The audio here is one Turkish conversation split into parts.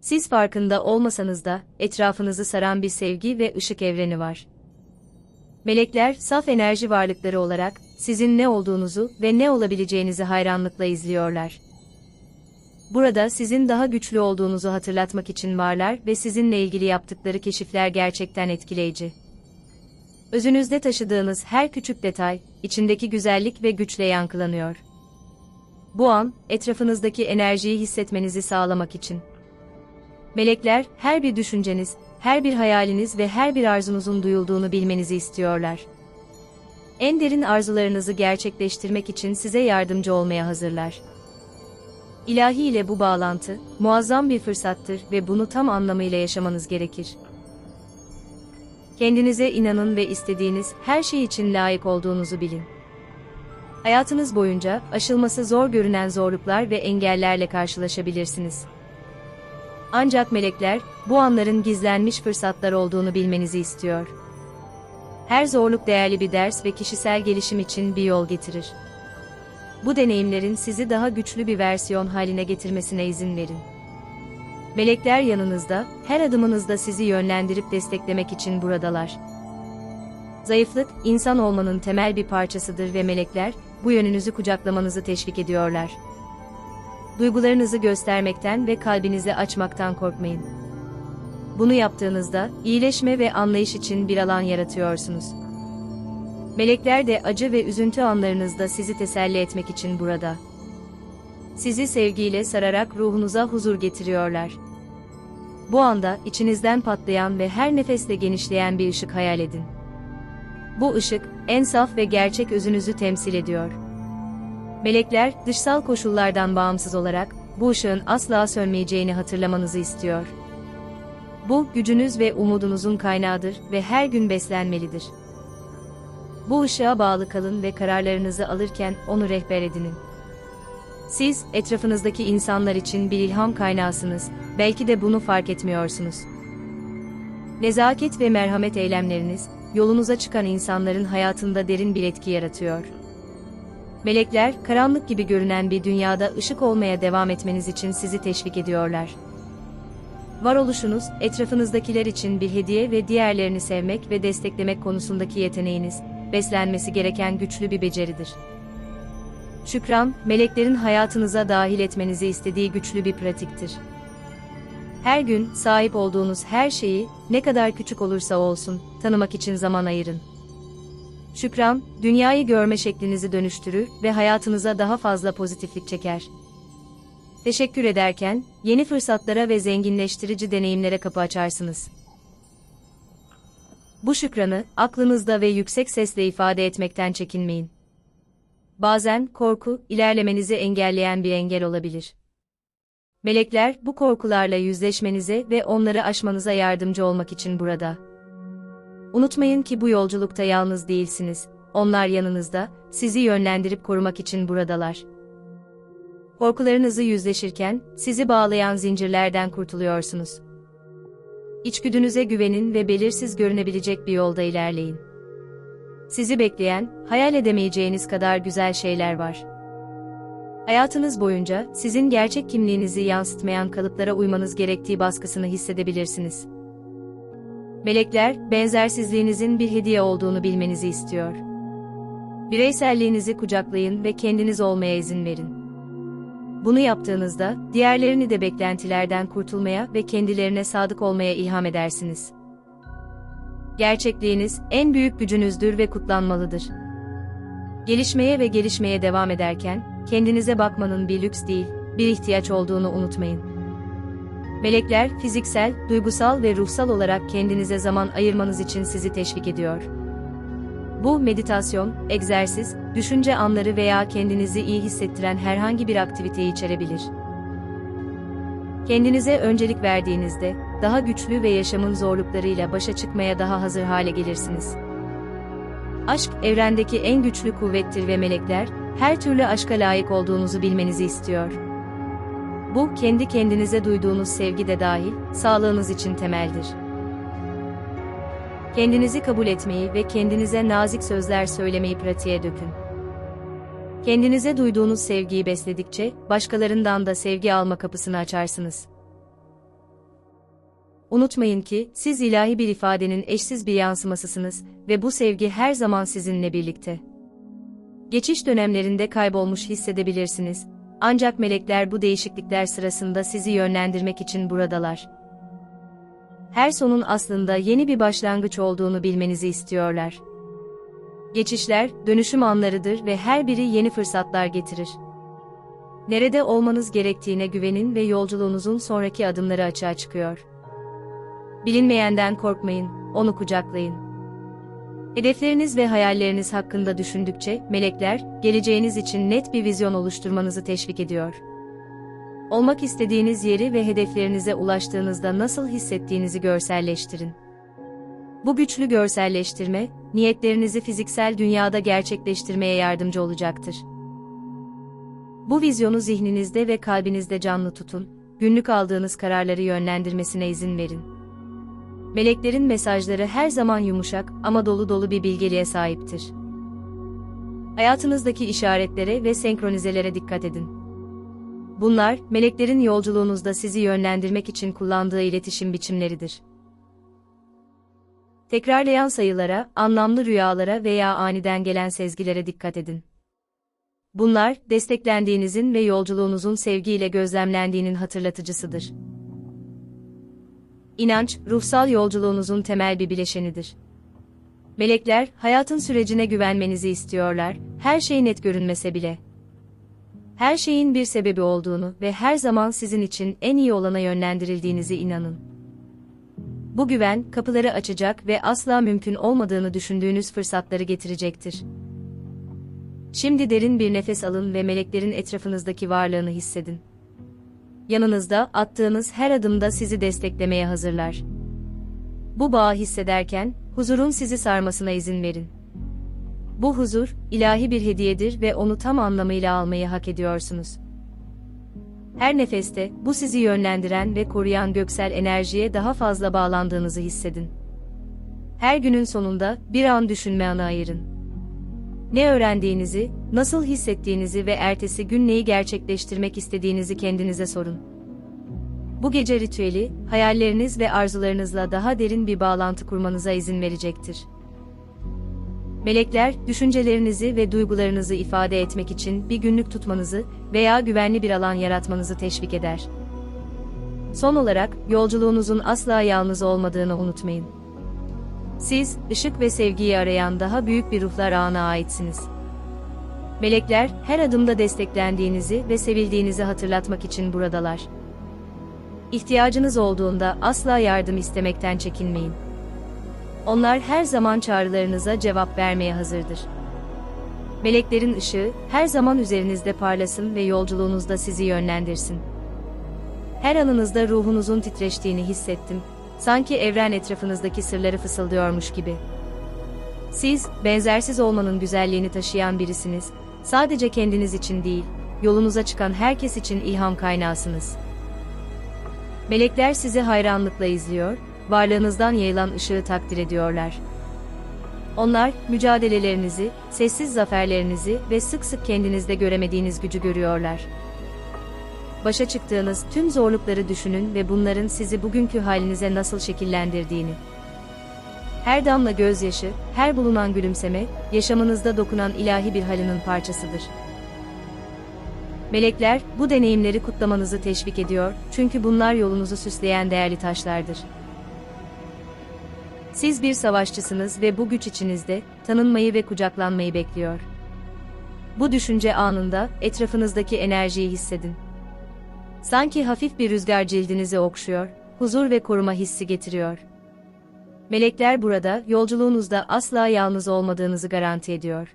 Siz farkında olmasanız da etrafınızı saran bir sevgi ve ışık evreni var. Melekler saf enerji varlıkları olarak sizin ne olduğunuzu ve ne olabileceğinizi hayranlıkla izliyorlar. Burada sizin daha güçlü olduğunuzu hatırlatmak için varlar ve sizinle ilgili yaptıkları keşifler gerçekten etkileyici. Özünüzde taşıdığınız her küçük detay, içindeki güzellik ve güçle yankılanıyor. Bu an, etrafınızdaki enerjiyi hissetmenizi sağlamak için. Melekler, her bir düşünceniz, her bir hayaliniz ve her bir arzunuzun duyulduğunu bilmenizi istiyorlar. En derin arzularınızı gerçekleştirmek için size yardımcı olmaya hazırlar. İlahi ile bu bağlantı, muazzam bir fırsattır ve bunu tam anlamıyla yaşamanız gerekir. Kendinize inanın ve istediğiniz her şey için layık olduğunuzu bilin. Hayatınız boyunca aşılması zor görünen zorluklar ve engellerle karşılaşabilirsiniz. Ancak melekler, bu anların gizlenmiş fırsatlar olduğunu bilmenizi istiyor. Her zorluk değerli bir ders ve kişisel gelişim için bir yol getirir. Bu deneyimlerin sizi daha güçlü bir versiyon haline getirmesine izin verin. Melekler yanınızda, her adımınızda sizi yönlendirip desteklemek için buradalar. Zayıflık, insan olmanın temel bir parçasıdır ve melekler, bu yönünüzü kucaklamanızı teşvik ediyorlar. Duygularınızı göstermekten ve kalbinizi açmaktan korkmayın. Bunu yaptığınızda, iyileşme ve anlayış için bir alan yaratıyorsunuz. Melekler de acı ve üzüntü anlarınızda sizi teselli etmek için burada. Sizi sevgiyle sararak ruhunuza huzur getiriyorlar. Bu anda içinizden patlayan ve her nefeste genişleyen bir ışık hayal edin. Bu ışık, en saf ve gerçek özünüzü temsil ediyor. Melekler, dışsal koşullardan bağımsız olarak, bu ışığın asla sönmeyeceğini hatırlamanızı istiyor. Bu, gücünüz ve umudunuzun kaynağıdır ve her gün beslenmelidir. Bu ışığa bağlı kalın ve kararlarınızı alırken onu rehber edinin. Siz, etrafınızdaki insanlar için bir ilham kaynağısınız, belki de bunu fark etmiyorsunuz. Nezaket ve merhamet eylemleriniz, yolunuza çıkan insanların hayatında derin bir etki yaratıyor. Melekler, karanlık gibi görünen bir dünyada ışık olmaya devam etmeniz için sizi teşvik ediyorlar. Varoluşunuz, etrafınızdakiler için bir hediye ve diğerlerini sevmek ve desteklemek konusundaki yeteneğiniz, beslenmesi gereken güçlü bir beceridir. Şükran, meleklerin hayatınıza dahil etmenizi istediği güçlü bir pratiktir. Her gün sahip olduğunuz her şeyi, ne kadar küçük olursa olsun, tanımak için zaman ayırın. Şükran, dünyayı görme şeklinizi dönüştürür ve hayatınıza daha fazla pozitiflik çeker. Teşekkür ederken, yeni fırsatlara ve zenginleştirici deneyimlere kapı açarsınız. Bu şükranı, aklınızda ve yüksek sesle ifade etmekten çekinmeyin. Bazen, korku, ilerlemenizi engelleyen bir engel olabilir. Melekler, bu korkularla yüzleşmenize ve onları aşmanıza yardımcı olmak için burada. Unutmayın ki bu yolculukta yalnız değilsiniz, onlar yanınızda, sizi yönlendirip korumak için buradalar. Korkularınızı yüzleşirken, sizi bağlayan zincirlerden kurtuluyorsunuz. İçgüdünüze güvenin ve belirsiz görünebilecek bir yolda ilerleyin. Sizi bekleyen, hayal edemeyeceğiniz kadar güzel şeyler var. Hayatınız boyunca sizin gerçek kimliğinizi yansıtmayan kalıplara uymanız gerektiği baskısını hissedebilirsiniz. Melekler, benzersizliğinizin bir hediye olduğunu bilmenizi istiyor. Bireyselliğinizi kucaklayın ve kendiniz olmaya izin verin. Bunu yaptığınızda, diğerlerini de beklentilerden kurtulmaya ve kendilerine sadık olmaya ilham edersiniz. Gerçekliğiniz, en büyük gücünüzdür ve kutlanmalıdır. Gelişmeye ve gelişmeye devam ederken, kendinize bakmanın bir lüks değil, bir ihtiyaç olduğunu unutmayın. Melekler, fiziksel, duygusal ve ruhsal olarak kendinize zaman ayırmanız için sizi teşvik ediyor. Bu, meditasyon, egzersiz, düşünce anları veya kendinizi iyi hissettiren herhangi bir aktiviteyi içerebilir. Kendinize öncelik verdiğinizde, daha güçlü ve yaşamın zorluklarıyla başa çıkmaya daha hazır hale gelirsiniz. Aşk, evrendeki en güçlü kuvvettir ve melekler, her türlü aşka layık olduğunuzu bilmenizi istiyor. Bu, kendi kendinize duyduğunuz sevgi de dahil, sağlığınız için temeldir. Kendinizi kabul etmeyi ve kendinize nazik sözler söylemeyi pratiğe dökün. Kendinize duyduğunuz sevgiyi besledikçe, başkalarından da sevgi alma kapısını açarsınız. Unutmayın ki, siz ilahi bir ifadenin eşsiz bir yansımasısınız ve bu sevgi her zaman sizinle birlikte. Geçiş dönemlerinde kaybolmuş hissedebilirsiniz. Ancak melekler bu değişiklikler sırasında sizi yönlendirmek için buradalar. Her sonun aslında yeni bir başlangıç olduğunu bilmenizi istiyorlar. Geçişler, dönüşüm anlarıdır ve her biri yeni fırsatlar getirir. Nerede olmanız gerektiğine güvenin ve yolculuğunuzun sonraki adımları açığa çıkıyor. Bilinmeyenden korkmayın, onu kucaklayın. Hedefleriniz ve hayalleriniz hakkında düşündükçe, melekler, geleceğiniz için net bir vizyon oluşturmanızı teşvik ediyor. Olmak istediğiniz yeri ve hedeflerinize ulaştığınızda nasıl hissettiğinizi görselleştirin. Bu güçlü görselleştirme, niyetlerinizi fiziksel dünyada gerçekleştirmeye yardımcı olacaktır. Bu vizyonu zihninizde ve kalbinizde canlı tutun, günlük aldığınız kararları yönlendirmesine izin verin. Meleklerin mesajları her zaman yumuşak ama dolu dolu bir bilgeliğe sahiptir. Hayatınızdaki işaretlere ve senkronizelere dikkat edin. Bunlar, meleklerin yolculuğunuzda sizi yönlendirmek için kullandığı iletişim biçimleridir. Tekrarlayan sayılara, anlamlı rüyalara veya aniden gelen sezgilere dikkat edin. Bunlar, desteklendiğinizin ve yolculuğunuzun sevgiyle gözlemlendiğinin hatırlatıcısıdır. İnanç, ruhsal yolculuğunuzun temel bir bileşenidir. Melekler, hayatın sürecine güvenmenizi istiyorlar, her şey net görünmese bile. Her şeyin bir sebebi olduğunu ve her zaman sizin için en iyi olana yönlendirildiğinizi inanın. Bu güven, kapıları açacak ve asla mümkün olmadığını düşündüğünüz fırsatları getirecektir. Şimdi derin bir nefes alın ve meleklerin etrafınızdaki varlığını hissedin. Yanınızda, attığınız her adımda sizi desteklemeye hazırlar. Bu bağı hissederken, huzurun sizi sarmasına izin verin. Bu huzur, ilahi bir hediyedir ve onu tam anlamıyla almayı hak ediyorsunuz. Her nefeste, bu sizi yönlendiren ve koruyan göksel enerjiye daha fazla bağlandığınızı hissedin. Her günün sonunda, bir an düşünme anı ayırın. Ne öğrendiğinizi, nasıl hissettiğinizi ve ertesi gün neyi gerçekleştirmek istediğinizi kendinize sorun. Bu gece ritüeli, hayalleriniz ve arzularınızla daha derin bir bağlantı kurmanıza izin verecektir. Melekler, düşüncelerinizi ve duygularınızı ifade etmek için bir günlük tutmanızı veya güvenli bir alan yaratmanızı teşvik eder. Son olarak, yolculuğunuzun asla yalnız olmadığını unutmayın. Siz, ışık ve sevgiyi arayan daha büyük bir ruhlar ağına aitsiniz. Melekler, her adımda desteklendiğinizi ve sevildiğinizi hatırlatmak için buradalar. İhtiyacınız olduğunda asla yardım istemekten çekinmeyin. Onlar her zaman çağrılarınıza cevap vermeye hazırdır. Meleklerin ışığı her zaman üzerinizde parlasın ve yolculuğunuzda sizi yönlendirsin. Her anınızda ruhunuzun titreştiğini hissettim. Sanki evren etrafınızdaki sırları fısıldıyormuş gibi. Siz, benzersiz olmanın güzelliğini taşıyan birisiniz. Sadece kendiniz için değil, yolunuza çıkan herkes için ilham kaynağısınız. Melekler sizi hayranlıkla izliyor, varlığınızdan yayılan ışığı takdir ediyorlar. Onlar, mücadelelerinizi, sessiz zaferlerinizi ve sık sık kendinizde göremediğiniz gücü görüyorlar. Başa çıktığınız tüm zorlukları düşünün ve bunların sizi bugünkü halinize nasıl şekillendirdiğini. Her damla gözyaşı, her bulunan gülümseme, yaşamınızda dokunan ilahi bir halinin parçasıdır. Melekler, bu deneyimleri kutlamanızı teşvik ediyor, çünkü bunlar yolunuzu süsleyen değerli taşlardır. Siz bir savaşçısınız ve bu güç içinizde, tanınmayı ve kucaklanmayı bekliyor. Bu düşünce anında, etrafınızdaki enerjiyi hissedin. Sanki hafif bir rüzgar cildinizi okşuyor, huzur ve koruma hissi getiriyor. Melekler burada, yolculuğunuzda asla yalnız olmadığınızı garanti ediyor.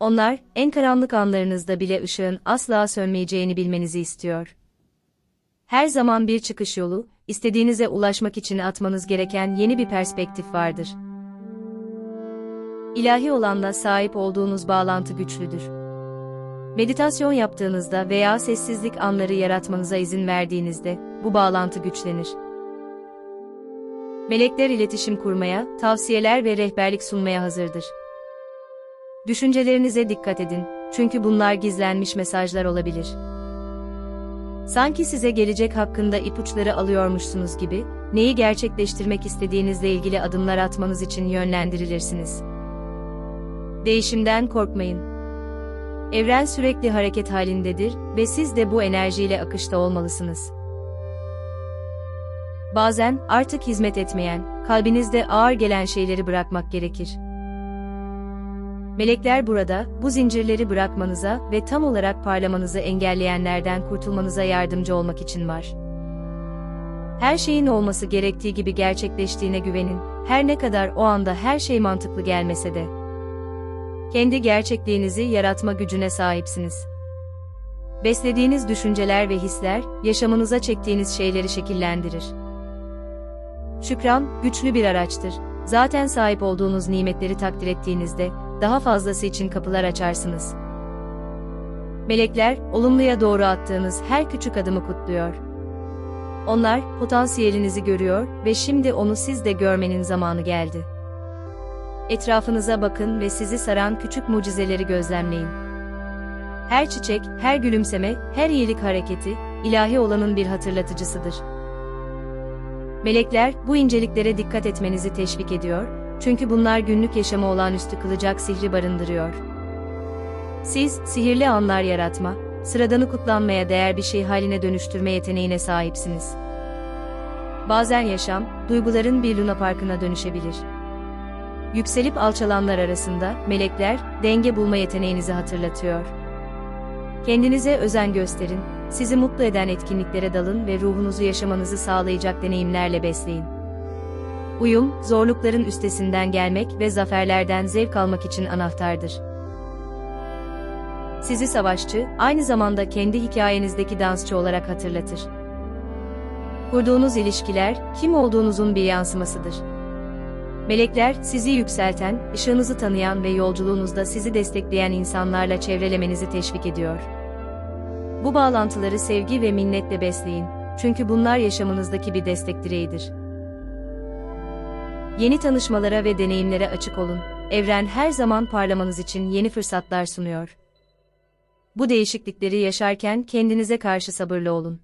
Onlar, en karanlık anlarınızda bile ışığın asla sönmeyeceğini bilmenizi istiyor. Her zaman bir çıkış yolu, istediğinize ulaşmak için atmanız gereken yeni bir perspektif vardır. İlahi olanla sahip olduğunuz bağlantı güçlüdür. Meditasyon yaptığınızda veya sessizlik anları yaratmanıza izin verdiğinizde bu bağlantı güçlenir. Melekler iletişim kurmaya, tavsiyeler ve rehberlik sunmaya hazırdır. Düşüncelerinize dikkat edin, çünkü bunlar gizlenmiş mesajlar olabilir. Sanki size gelecek hakkında ipuçları alıyormuşsunuz gibi, neyi gerçekleştirmek istediğinizle ilgili adımlar atmanız için yönlendirilirsiniz. Değişimden korkmayın. Evren sürekli hareket halindedir ve siz de bu enerjiyle akışta olmalısınız. Bazen artık hizmet etmeyen, kalbinizde ağır gelen şeyleri bırakmak gerekir. Melekler burada, bu zincirleri bırakmanıza ve tam olarak parlamanızı engelleyenlerden kurtulmanıza yardımcı olmak için var. Her şeyin olması gerektiği gibi gerçekleştiğine güvenin, her ne kadar o anda her şey mantıklı gelmese de. Kendi gerçekliğinizi yaratma gücüne sahipsiniz. Beslediğiniz düşünceler ve hisler, yaşamınıza çektiğiniz şeyleri şekillendirir. Şükran, güçlü bir araçtır. Zaten sahip olduğunuz nimetleri takdir ettiğinizde, daha fazlası için kapılar açarsınız. Melekler, olumluya doğru attığınız her küçük adımı kutluyor. Onlar, potansiyelinizi görüyor ve şimdi onu siz de görmenin zamanı geldi. Etrafınıza bakın ve sizi saran küçük mucizeleri gözlemleyin. Her çiçek, her gülümseme, her iyilik hareketi, ilahi olanın bir hatırlatıcısıdır. Melekler, bu inceliklere dikkat etmenizi teşvik ediyor, çünkü bunlar günlük yaşamı olağanüstü kılacak sihri barındırıyor. Siz, sihirli anlar yaratma, sıradanı kutlanmaya değer bir şey haline dönüştürme yeteneğine sahipsiniz. Bazen yaşam, duyguların bir luna parkına dönüşebilir. Yükselip alçalanlar arasında, melekler, denge bulma yeteneğinizi hatırlatıyor. Kendinize özen gösterin, sizi mutlu eden etkinliklere dalın ve ruhunuzu yaşamanızı sağlayacak deneyimlerle besleyin. Uyum, zorlukların üstesinden gelmek ve zaferlerden zevk almak için anahtardır. Sizi savaşçı, aynı zamanda kendi hikayenizdeki dansçı olarak hatırlatır. Kurduğunuz ilişkiler, kim olduğunuzun bir yansımasıdır. Melekler, sizi yükselten, ışığınızı tanıyan ve yolculuğunuzda sizi destekleyen insanlarla çevrelemenizi teşvik ediyor. Bu bağlantıları sevgi ve minnetle besleyin, çünkü bunlar yaşamınızdaki bir destek direğidir. Yeni tanışmalara ve deneyimlere açık olun. Evren her zaman parlamanız için yeni fırsatlar sunuyor. Bu değişiklikleri yaşarken kendinize karşı sabırlı olun.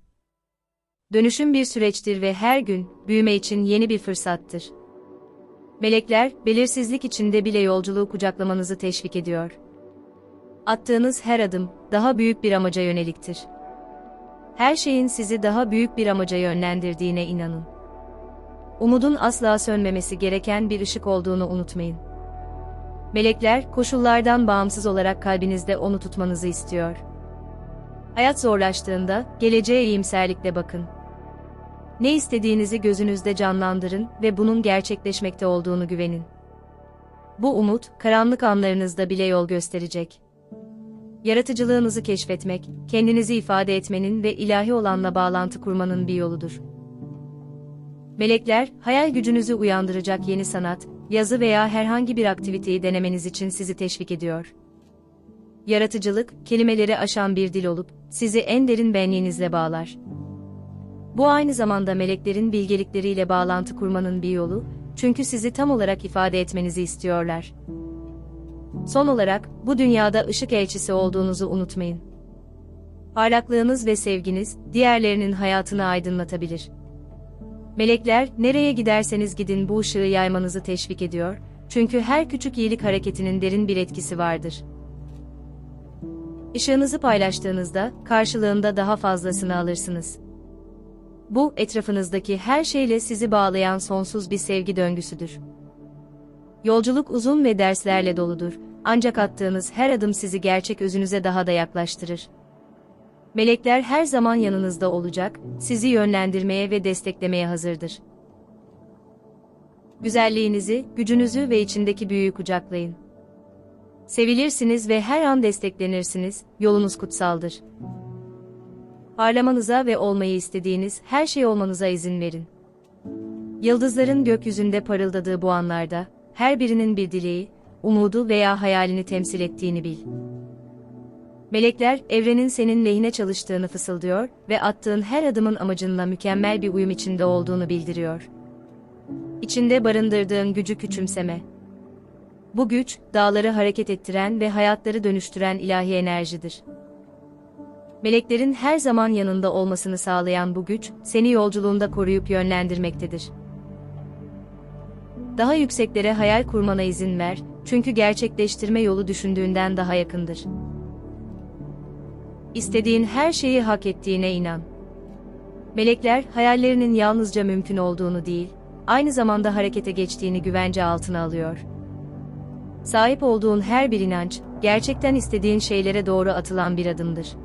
Dönüşüm bir süreçtir ve her gün büyüme için yeni bir fırsattır. Melekler, belirsizlik içinde bile yolculuğu kucaklamanızı teşvik ediyor. Attığınız her adım daha büyük bir amaca yöneliktir. Her şeyin sizi daha büyük bir amaca yönlendirdiğine inanın. Umudun asla sönmemesi gereken bir ışık olduğunu unutmayın. Melekler, koşullardan bağımsız olarak kalbinizde onu tutmanızı istiyor. Hayat zorlaştığında, geleceğe iyimserlikle bakın. Ne istediğinizi gözünüzde canlandırın ve bunun gerçekleşmekte olduğunu güvenin. Bu umut, karanlık anlarınızda bile yol gösterecek. Yaratıcılığınızı keşfetmek, kendinizi ifade etmenin ve ilahi olanla bağlantı kurmanın bir yoludur. Melekler, hayal gücünüzü uyandıracak yeni sanat, yazı veya herhangi bir aktiviteyi denemeniz için sizi teşvik ediyor. Yaratıcılık, kelimeleri aşan bir dil olup, sizi en derin benliğinizle bağlar. Bu aynı zamanda meleklerin bilgelikleriyle bağlantı kurmanın bir yolu, çünkü sizi tam olarak ifade etmenizi istiyorlar. Son olarak, bu dünyada ışık elçisi olduğunuzu unutmayın. Parlaklığınız ve sevginiz, diğerlerinin hayatını aydınlatabilir. Melekler, nereye giderseniz gidin bu ışığı yaymanızı teşvik ediyor, çünkü her küçük iyilik hareketinin derin bir etkisi vardır. Işığınızı paylaştığınızda, karşılığında daha fazlasını alırsınız. Bu, etrafınızdaki her şeyle sizi bağlayan sonsuz bir sevgi döngüsüdür. Yolculuk uzun ve derslerle doludur, ancak attığınız her adım sizi gerçek özünüze daha da yaklaştırır. Melekler her zaman yanınızda olacak, sizi yönlendirmeye ve desteklemeye hazırdır. Güzelliğinizi, gücünüzü ve içindeki büyüyü kucaklayın. Sevilirsiniz ve her an desteklenirsiniz, yolunuz kutsaldır. Parlamanıza ve olmayı istediğiniz her şey olmanıza izin verin. Yıldızların gökyüzünde parıldadığı bu anlarda, her birinin bir dileği, umudu veya hayalini temsil ettiğini bil. Melekler, evrenin senin lehine çalıştığını fısıldıyor ve attığın her adımın amacınla mükemmel bir uyum içinde olduğunu bildiriyor. İçinde barındırdığın gücü küçümseme. Bu güç, dağları hareket ettiren ve hayatları dönüştüren ilahi enerjidir. Meleklerin her zaman yanında olmasını sağlayan bu güç, seni yolculuğunda koruyup yönlendirmektedir. Daha yükseklere hayal kurmana izin ver, çünkü gerçekleştirme yolu düşündüğünden daha yakındır. İstediğin her şeyi hak ettiğine inan. Melekler, hayallerinin yalnızca mümkün olduğunu değil, aynı zamanda harekete geçtiğini güvence altına alıyor. Sahip olduğun her bir inanç, gerçekten istediğin şeylere doğru atılan bir adımdır.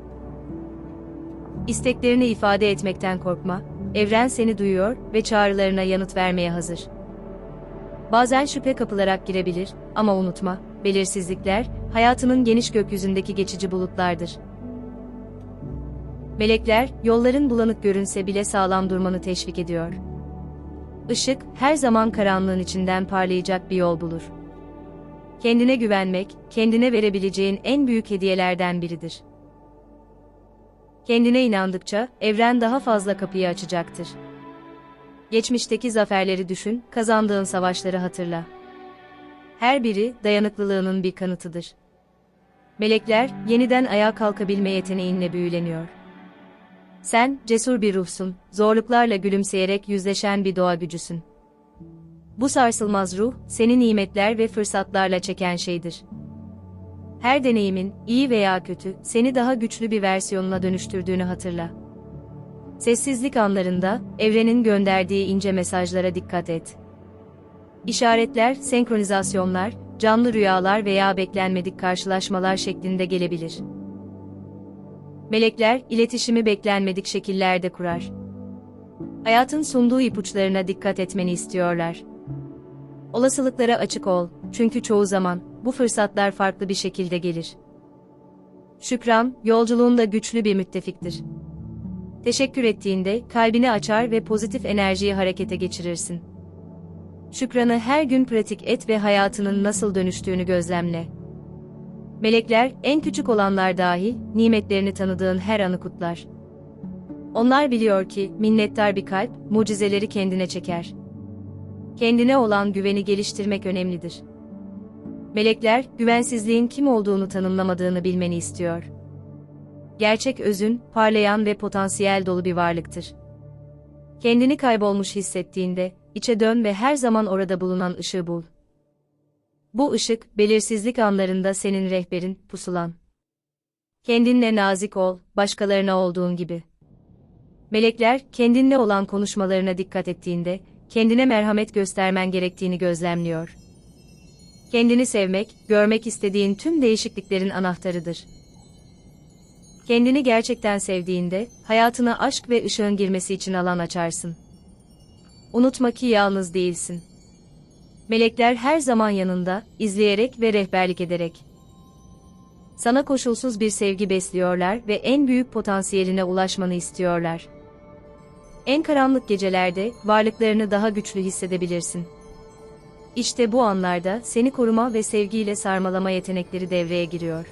İsteklerini ifade etmekten korkma, evren seni duyuyor ve çağrılarına yanıt vermeye hazır. Bazen şüphe kapılarak girebilir ama unutma, belirsizlikler, hayatının geniş gökyüzündeki geçici bulutlardır. Melekler, yolların bulanık görünse bile sağlam durmanı teşvik ediyor. Işık, her zaman karanlığın içinden parlayacak bir yol bulur. Kendine güvenmek, kendine verebileceğin en büyük hediyelerden biridir. Kendine inandıkça, evren daha fazla kapıyı açacaktır. Geçmişteki zaferleri düşün, kazandığın savaşları hatırla. Her biri, dayanıklılığının bir kanıtıdır. Melekler, yeniden ayağa kalkabilme yeteneğinle büyüleniyor. Sen, cesur bir ruhsun, zorluklarla gülümseyerek yüzleşen bir doğa gücüsün. Bu sarsılmaz ruh, seni nimetler ve fırsatlarla çeken şeydir. Her deneyimin, iyi veya kötü, seni daha güçlü bir versiyonuna dönüştürdüğünü hatırla. Sessizlik anlarında, evrenin gönderdiği ince mesajlara dikkat et. İşaretler, senkronizasyonlar, canlı rüyalar veya beklenmedik karşılaşmalar şeklinde gelebilir. Melekler, iletişimi beklenmedik şekillerde kurar. Hayatın sunduğu ipuçlarına dikkat etmeni istiyorlar. Olasılıklara açık ol, çünkü çoğu zaman, bu fırsatlar farklı bir şekilde gelir. Şükran, yolculuğunda güçlü bir müttefiktir. Teşekkür ettiğinde, kalbini açar ve pozitif enerjiyi harekete geçirirsin. Şükranı her gün pratik et ve hayatının nasıl dönüştüğünü gözlemle. Melekler, en küçük olanlar dahi, nimetlerini tanıdığın her anı kutlar. Onlar biliyor ki, minnettar bir kalp, mucizeleri kendine çeker. Kendine olan güveni geliştirmek önemlidir. Melekler, güvensizliğin kim olduğunu tanımlamadığını bilmeni istiyor. Gerçek özün, parlayan ve potansiyel dolu bir varlıktır. Kendini kaybolmuş hissettiğinde, içe dön ve her zaman orada bulunan ışığı bul. Bu ışık, belirsizlik anlarında senin rehberin, pusulan. Kendinle nazik ol, başkalarına olduğun gibi. Melekler, kendinle olan konuşmalarına dikkat ettiğinde, kendine merhamet göstermen gerektiğini gözlemliyor. Kendini sevmek, görmek istediğin tüm değişikliklerin anahtarıdır. Kendini gerçekten sevdiğinde, hayatına aşk ve ışığın girmesi için alan açarsın. Unutma ki yalnız değilsin. Melekler her zaman yanında, izleyerek ve rehberlik ederek. Sana koşulsuz bir sevgi besliyorlar ve en büyük potansiyeline ulaşmanı istiyorlar. En karanlık gecelerde varlıklarını daha güçlü hissedebilirsin. İşte bu anlarda seni koruma ve sevgiyle sarmalama yetenekleri devreye giriyor.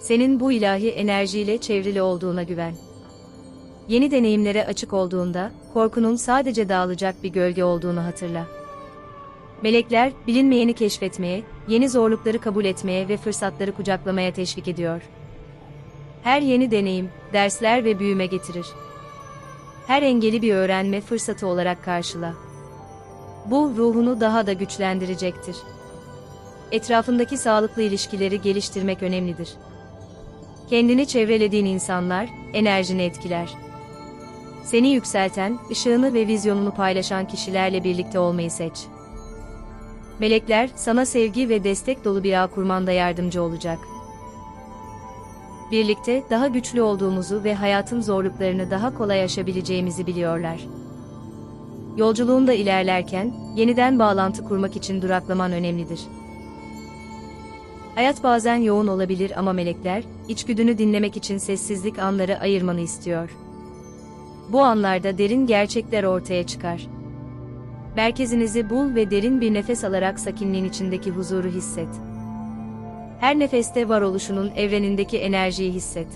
Senin bu ilahi enerjiyle çevrili olduğuna güven. Yeni deneyimlere açık olduğunda, korkunun sadece dağılacak bir gölge olduğunu hatırla. Melekler, bilinmeyeni keşfetmeye, yeni zorlukları kabul etmeye ve fırsatları kucaklamaya teşvik ediyor. Her yeni deneyim, dersler ve büyüme getirir. Her engeli bir öğrenme fırsatı olarak karşıla. Bu, ruhunu daha da güçlendirecektir. Etrafındaki sağlıklı ilişkileri geliştirmek önemlidir. Kendini çevrelediğin insanlar, enerjini etkiler. Seni yükselten, ışığını ve vizyonunu paylaşan kişilerle birlikte olmayı seç. Melekler, sana sevgi ve destek dolu bir ağ kurmanda yardımcı olacak. Birlikte daha güçlü olduğumuzu ve hayatın zorluklarını daha kolay aşabileceğimizi biliyorlar. Yolculuğunda ilerlerken, yeniden bağlantı kurmak için duraklaman önemlidir. Hayat bazen yoğun olabilir ama melekler, içgüdünü dinlemek için sessizlik anları ayırmanı istiyor. Bu anlarda derin gerçekler ortaya çıkar. Merkezinizi bul ve derin bir nefes alarak sakinliğin içindeki huzuru hisset. Her nefeste varoluşunun evrenindeki enerjiyi hisset.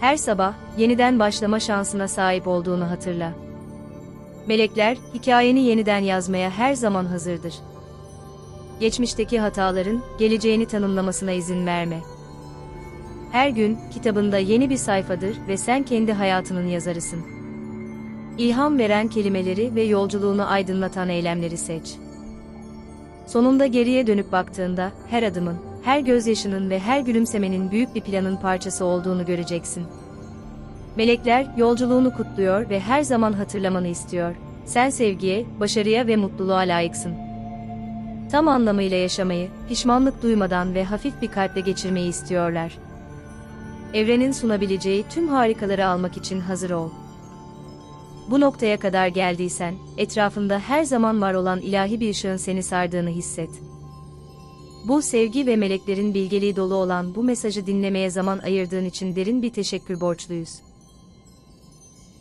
Her sabah, yeniden başlama şansına sahip olduğunu hatırla. Melekler, hikayeni yeniden yazmaya her zaman hazırdır. Geçmişteki hataların, geleceğini tanımlamasına izin verme. Her gün kitabında yeni bir sayfadır ve sen kendi hayatının yazarısın. İlham veren kelimeleri ve yolculuğunu aydınlatan eylemleri seç. Sonunda geriye dönüp baktığında her adımın, her gözyaşının ve her gülümsemenin büyük bir planın parçası olduğunu göreceksin. Melekler yolculuğunu kutluyor ve her zaman hatırlamanı istiyor. Sen sevgiye, başarıya ve mutluluğa layıksın. Tam anlamıyla yaşamayı, pişmanlık duymadan ve hafif bir kalple geçirmeyi istiyorlar. Evrenin sunabileceği tüm harikaları almak için hazır ol. Bu noktaya kadar geldiysen, etrafında her zaman var olan ilahi bir ışığın seni sardığını hisset. Bu sevgi ve meleklerin bilgeliği dolu olan bu mesajı dinlemeye zaman ayırdığın için derin bir teşekkür borçluyuz.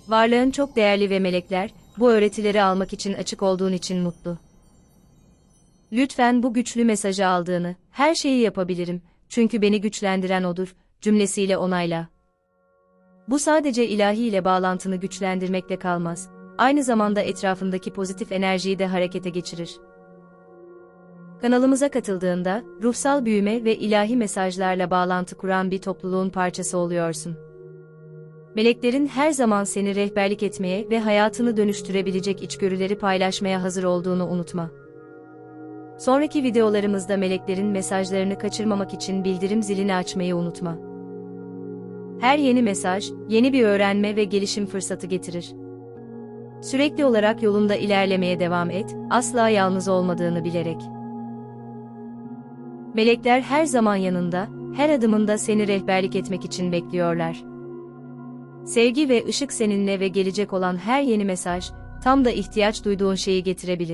Varlığın çok değerli ve melekler, bu öğretileri almak için açık olduğun için mutlu. Lütfen bu güçlü mesajı aldığını, her şeyi yapabilirim, çünkü beni güçlendiren odur, cümlesiyle onayla. Bu sadece ilahi ile bağlantını güçlendirmekle kalmaz, aynı zamanda etrafındaki pozitif enerjiyi de harekete geçirir. Kanalımıza katıldığında, ruhsal büyüme ve ilahi mesajlarla bağlantı kuran bir topluluğun parçası oluyorsun. Meleklerin her zaman seni rehberlik etmeye ve hayatını dönüştürebilecek içgörüleri paylaşmaya hazır olduğunu unutma. Sonraki videolarımızda meleklerin mesajlarını kaçırmamak için bildirim zilini açmayı unutma. Her yeni mesaj, yeni bir öğrenme ve gelişim fırsatı getirir. Sürekli olarak yolunda ilerlemeye devam et, asla yalnız olmadığını bilerek. Melekler her zaman yanında, her adımında seni rehberlik etmek için bekliyorlar. Sevgi ve ışık seninle ve gelecek olan her yeni mesaj, tam da ihtiyaç duyduğun şeyi getirebilir.